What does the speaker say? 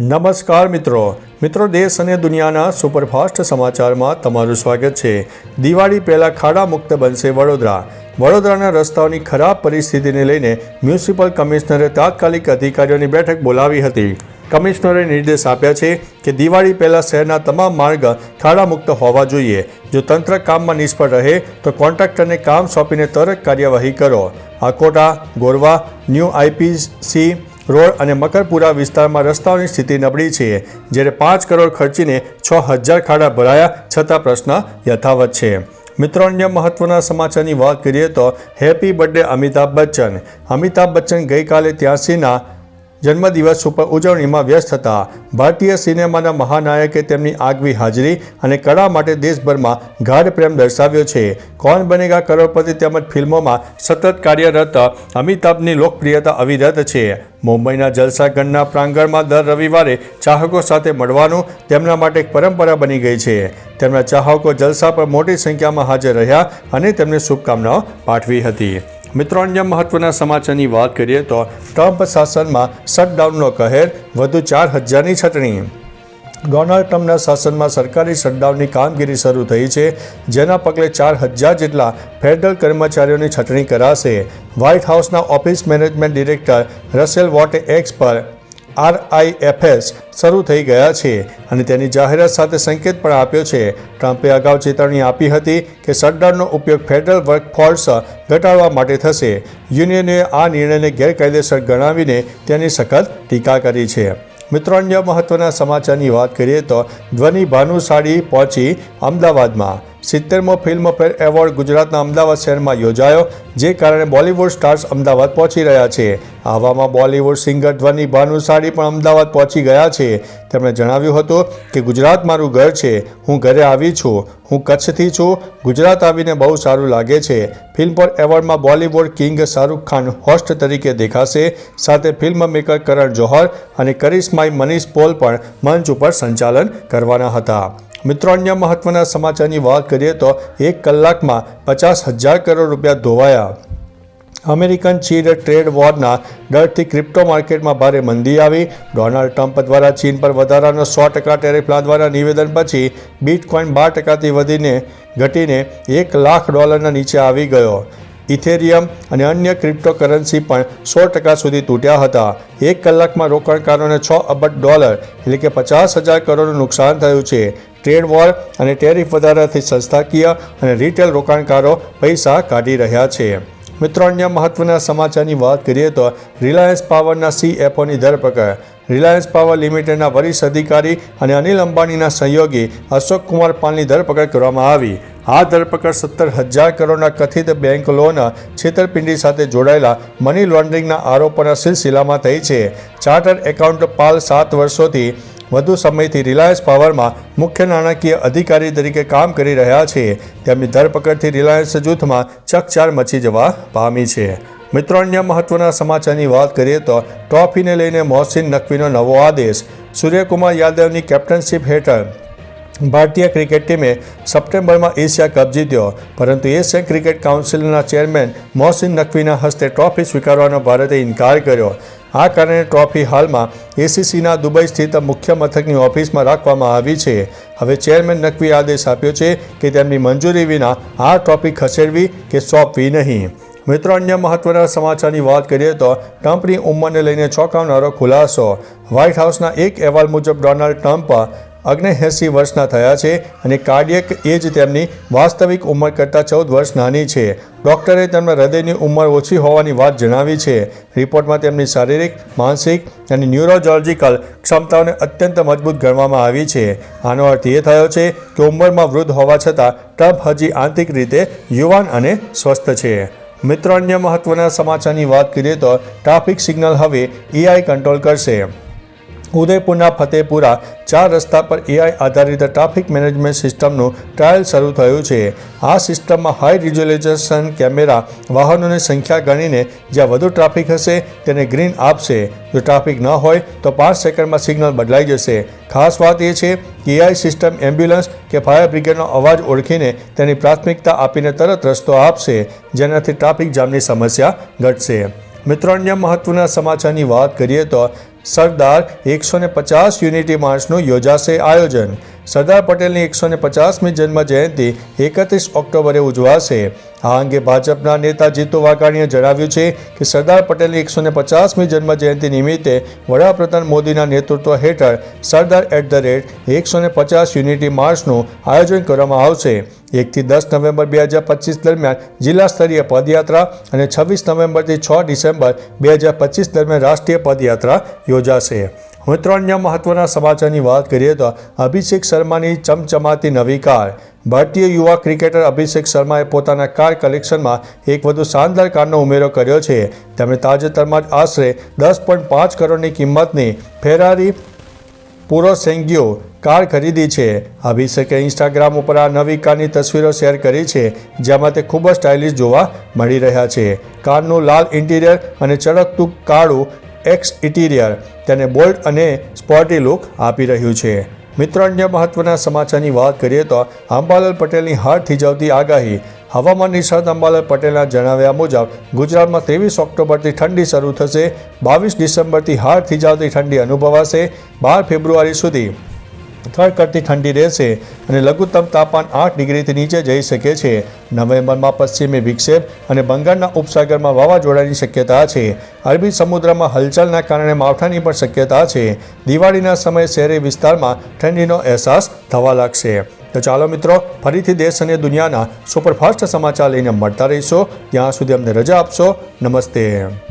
નમસ્કાર મિત્રો. મિત્રો, દેશ અને દુનિયાના સુપરફાસ્ટ સમાચારમાં તમારું સ્વાગત છે. દિવાળી પહેલાં ખાડા મુક્ત બનશે વડોદરા. વડોદરાના રસ્તાઓની ખરાબ પરિસ્થિતિને લઈને મ્યુનિસિપલ કમિશનરે તાત્કાલિક અધિકારીઓની બેઠક બોલાવી હતી. કમિશનરે નિર્દેશ આપ્યા છે કે દિવાળી પહેલાં શહેરના તમામ માર્ગ ખાડા મુક્ત હોવા જોઈએ. જો તંત્ર કામમાં નિષ્ફળ રહે, તો કોન્ટ્રાક્ટરને કામ સોંપીને તરત કાર્યવાહી કરો. Akota Gorwa, new IPC road અને મકરપુરા વિસ્તારમાં રસ્તાઓની સ્થિતિ નબળી છે, જ્યારે પાંચ કરોડ ખર્ચીને છ હજાર ખાડા ભરાયા છતાં પ્રશ્ન યથાવત છે. મિત્રો, અન્ય મહત્વના સમાચારની વાત કરીએ તો હેપી બર્થડે અમિતાભ બચ્ચન. અમિતાભ બચ્ચન ગઈકાલે ત્યાસીના જન્મદિવસ ઉપર ઉજવણીમાં વ્યસ્ત હતા. ભારતીય સિનેમાના મહાનાયકે તેમની આગવી હાજરી અને કળા માટે દેશભરમાં ગાઢ પ્રેમ દર્શાવ્યો છે. કોણ બનેગા કરોડપતિ તેમજ ફિલ્મોમાં સતત કાર્યરત અમિતાભની લોકપ્રિયતા અવિરત છે. મુંબઈના જલસાગઢના પ્રાંગણમાં દર રવિવારે ચાહકો સાથે મળવાનું તેમના માટે એક પરંપરા બની ગઈ છે. તેમના ચાહકો જલસા પર મોટી સંખ્યામાં હાજર રહ્યા અને તેમને શુભકામનાઓ પાઠવી હતી. મિત્રો, અન્ય મહત્વના સમાચારની વાત કરીએ તો ટ્રમ્પ શાસનમાં શટડાઉનનો કહેર વધુ ચાર હજારની છટણી. ડોનાલ્ડ ટ્રમ્પના શાસનમાં સરકારી શટડાઉનની કામગીરી શરૂ થઈ છે, જેના પગલે ચાર હજાર જેટલા ફેડરલ કર્મચારીઓની છટણી કરાશે. વ્હાઇટ હાઉસના ઓફિસ મેનેજમેન્ટ ડિરેક્ટર રસેલ વોટે એક્સ પર આરઆઈએફએસ શરૂ થઈ ગયા છે અને તેની જાહેરાત સાથે સંકેત પણ આપ્યો છે. ટ્રમ્પે અગાઉ ચેતવણી આપી હતી કે શટડાઉનનો ઉપયોગ ફેડરલ વર્કફોર્સ ઘટાડવા માટે થશે. યુનિયને આ નિર્ણયને ગેરકાયદેસર ગણાવીને તેની સખત ટીકા કરી છે. મિત્રો, અન્ય મહત્વના સમાચારની વાત કરીએ તો ધ્વનિ ભાનુશાળી પહોંચી અમદાવાદમાં. સિત્તેરમો ફિલ્મફેર એવોર્ડ ગુજરાતના અમદાવાદ શહેરમાં યોજાયો, જે કારણે બોલિવૂડ સ્ટાર્સ અમદાવાદ પહોંચી રહ્યા છે. આવામાં બોલિવૂડ સિંગર ધ્વનિ ભાનુશાળી પણ અમદાવાદ પહોંચી ગયા છે. તેમણે જણાવ્યું હતું કે, ગુજરાત મારું ઘર છે. હું ઘરે આવી છું. હું કચ્છથી છું. ગુજરાત આવીને બહુ સારું લાગે છે. ફિલ્મફેર એવોર્ડમાં બોલિવૂડ કિંગ શાહરૂખ ખાન હોસ્ટ તરીકે દેખાશે. સાથે ફિલ્મ મેકર કરણ જોહર અને કરિશ્માઈ મનીષ પોલ પણ મંચ ઉપર સંચાલન કરવાના હતા. મિત્રો, અન્ય મહત્વના સમાચારની વાત કરીએ તો એક કલાકમાં પચાસ હજાર કરોડ રૂપિયા ધોવાયા. અમેરિકન ચીન ટ્રેડ વોરના ડરથી ક્રિપ્ટો માર્કેટમાં ભારે મંદી આવી. ડોનાલ્ડ ટ્રમ્પ દ્વારા ચીન પર વધારાનો સો ટકા ટેરિફ લાદવાના નિવેદન પછી બિટકોઇન બાર ટકાથી વધીને ઘટીને એક લાખ ડોલરના નીચે આવી ગયો. ઇથેરિયમ અને અન્ય ક્રિપ્ટોકરન્સી પણ સો ટકા સુધી તૂટ્યા હતા. એક કલાકમાં રોકાણકારોને છ અબજ ડોલર, એટલે કે પચાસ હજાર કરોડનું નુકસાન થયું છે. ટ્રેડ વોર અને ટેરિફ વધારાથી સંસ્થાકીય અને રિટેલ રોકાણકારો પૈસા કાઢી રહ્યા છે. મિત્રો, અન્ય મહત્વના સમાચારની વાત કરીએ તો રિલાયન્સ પાવરના સીએફઓની ધરપકડ. રિલાયન્સ પાવર લિમિટેડના વરિષ્ઠ અધિકારી અને અનિલ અંબાણીના સહયોગી અશોક કુમાર પાલની ધરપકડ કરવામાં આવી. આ ધરપકડ સત્તર હજાર કરોડના કથિત બેંક લોન છેતરપિંડી સાથે જોડાયેલા મની લોન્ડરિંગના આરોપોના સિલસિલામાં થઈ છે. ચાર્ટર એકાઉન્ટ પાલ સાત વર્ષોથી વધુ સમયથી રિલાયન્સ પાવરમાં મુખ્ય નાણાકીય અધિકારી તરીકે કામ કરી રહ્યા છે. તેમની ધરપકડથી રિલાયન્સ જૂથમાં ચકચાર મચી જવા પામી છે. મિત્રો, અન્ય મહત્વના સમાચારની વાત કરીએ તો ટ્રોફીને લઈને મોહસિન નકવીનો નવો આદેશ. સૂર્યકુમાર યાદવની કેપ્ટનશીપ હેઠળ ભારતીય ક્રિકેટ ટીમે સપ્ટેમ્બરમાં એશિયા કપ જીત્યો, પરંતુ એશિયન ક્રિકેટ કાઉન્સિલના ચેરમેન મોહસિન નકવીના હસ્તે ટ્રોફી સ્વીકારવાનો ભારતે ઇનકાર કર્યો. આ કારણે ટ્રોફી હાલમાં એસીસીના દુબઈ સ્થિત મુખ્ય મથકની ઓફિસમાં રાખવામાં આવી છે. હવે ચેરમેન નકવી આદેશ આપ્યો છે કે તેમની મંજૂરી વિના આ ટ્રોફી ખસેડવી કે સોંપવી નહીં. મિત્રો, અન્ય મહત્વના સમાચારની વાત કરીએ તો ટ્રમ્પની ઉંમરને લઈને ચોંકાવનારો ખુલાસો. વ્હાઇટ હાઉસના એક અહેવાલ મુજબ, ડોનાલ્ડ ટ્રમ્પ અગ્નેએંસી વર્ષના થયા છે અને કાર્ડિયક એજ તેમની વાસ્તવિક ઉંમર કરતાં ચૌદ વર્ષ નાની છે. ડૉક્ટરે તેમના હૃદયની ઉંમર ઓછી હોવાની વાત જણાવી છે. રિપોર્ટમાં તેમની શારીરિક, માનસિક અને ન્યુરોજોલોજીકલ ક્ષમતાઓને અત્યંત મજબૂત ગણવામાં આવી છે. આનો અર્થ એ થયો છે કે ઉંમરમાં વૃદ્ધ હોવા છતાં ટ્રમ્પ હજી આંતરિક રીતે યુવાન અને સ્વસ્થ છે. મિત્રો, અન્ય મહત્વના સમાચારની વાત કરીએ તો ટ્રાફિક સિગ્નલ હવે એઆઈ કંટ્રોલ કરશે. ઉદયપુરના ફતેપુરા ચાર રસ્તા પર એઆઈ આધારિત ટ્રાફિક મેનેજમેન્ટ સિસ્ટમનું ટ્રાયલ શરૂ થયું છે. આ સિસ્ટમમાં હાઈ રિઝોલ્યુશન કેમેરા વાહનોની સંખ્યા ગણીને જ્યાં વધુ ટ્રાફિક હશે, તેને ગ્રીન આપશે. જો ટ્રાફિક ન હોય, તો પાંચ સેકન્ડમાં સિગ્નલ બદલાઈ જશે. ખાસ વાત એ છે કે એઆઈ સિસ્ટમ એમ્બ્યુલન્સ કે ફાયર બ્રિગેડનો અવાજ ઓળખીને તેની પ્રાથમિકતા આપીને તરત રસ્તો આપશે, જેનાથી ટ્રાફિક જામની સમસ્યા ઘટશે. મિત્રો, અન્ય મહત્વના સમાચારની વાત કરીએ તો સરદાર એકસો ને પચાસ યુનિટી માર્ચનું યોજાશે આયોજન. સરદાર પટેલની એકસો ને પચાસમી જન્મ જયંતિ એકત્રીસ ઓક્ટોબરે ઉજવાશે. આ અંગે ભાજપના નેતા જીતુ વાઘાણીએ જણાવ્યું છે કે સરદાર પટેલની એકસો ને પચાસમી જન્મ જયંતિ નિમિત્તે વડાપ્રધાન મોદીના નેતૃત્વ હેઠળ સરદાર એટ ધ રેટ એકસો ને પચાસ યુનિટી માર્ચનું આયોજન કરવામાં આવશે. એકથી દસ નવેમ્બર બે હજાર પચીસ દરમિયાન જિલ્લા સ્તરીય પદયાત્રા અને છવ્વીસ નવેમ્બરથી છ ડિસેમ્બર બે હજાર પચીસ દરમિયાન રાષ્ટ્રીય પદયાત્રા યોજાશે. મિત્રો અન્ય મહત્વના સમાચારની વાત કરીએ તો અભિષેક શર્માની ચમચમાતી નવી કાર. ભારતીય યુવા ક્રિકેટર અભિષેક શર્માએ પોતાના કાર કલેક્શનમાં એક વધુ શાનદાર કારનો ઉમેરો કર્યો છે. તેમણે તાજેતરમાં જ આશરે દસ પોઈન્ટ પાંચ કરોડની કિંમતની ફેરારી પૂરો સેંગ્યો કાર ખરીદી છે. અભિષેકે ઇન્સ્ટાગ્રામ ઉપર આ નવી કારની તસવીરો શેર કરી છે, જેમાં તે ખૂબ જ સ્ટાઇલિશ જોવા મળી રહ્યા છે. કારનું લાલ ઇન્ટિરિયર અને ચળકતું કાળું એક્સ ઇન્ટિરિયર તેને બોલ્ડ અને સ્પોર્ટી લુક આપી રહ્યું છે. મિત્રો, અન્ય મહત્વના સમાચારની વાત કરીએ તો અંબાલાલ પટેલની હાર થીજાવતી આગાહી. હવામાન નિષ્ણાત અંબાલાલ પટેલના જણાવ્યા મુજબ, ગુજરાતમાં ત્રેવીસ ઓક્ટોબરથી ઠંડી શરૂ થશે, બાવીસ ડિસેમ્બરથી હાર થીજાવતી ઠંડી અનુભવાશે, બાર ફેબ્રુઆરી સુધી. કરતી ઠંડી રહેશે અને લઘુત્તમ તાપમાન આઠ ડિગ્રીથી નીચે જઈ શકે છે. નવેમ્બરમાં પશ્ચિમી વિક્ષેપ અને બંગાળના ઉપસાગરમાં વાવાઝોડાની શક્યતા છે. અરબી સમુદ્રમાં હલચલના કારણે માવઠાની પણ શક્યતા છે. દિવાળીના સમયે શહેરી વિસ્તારમાં ઠંડીનો અહેસાસ થવા લાગશે. તો ચાલો મિત્રો, ફરીથી દેશ અને દુનિયાના સુપરફાસ્ટ સમાચાર લઈને મળતા રહીશો. ત્યાં સુધી અમને રજા આપશો. નમસ્તે.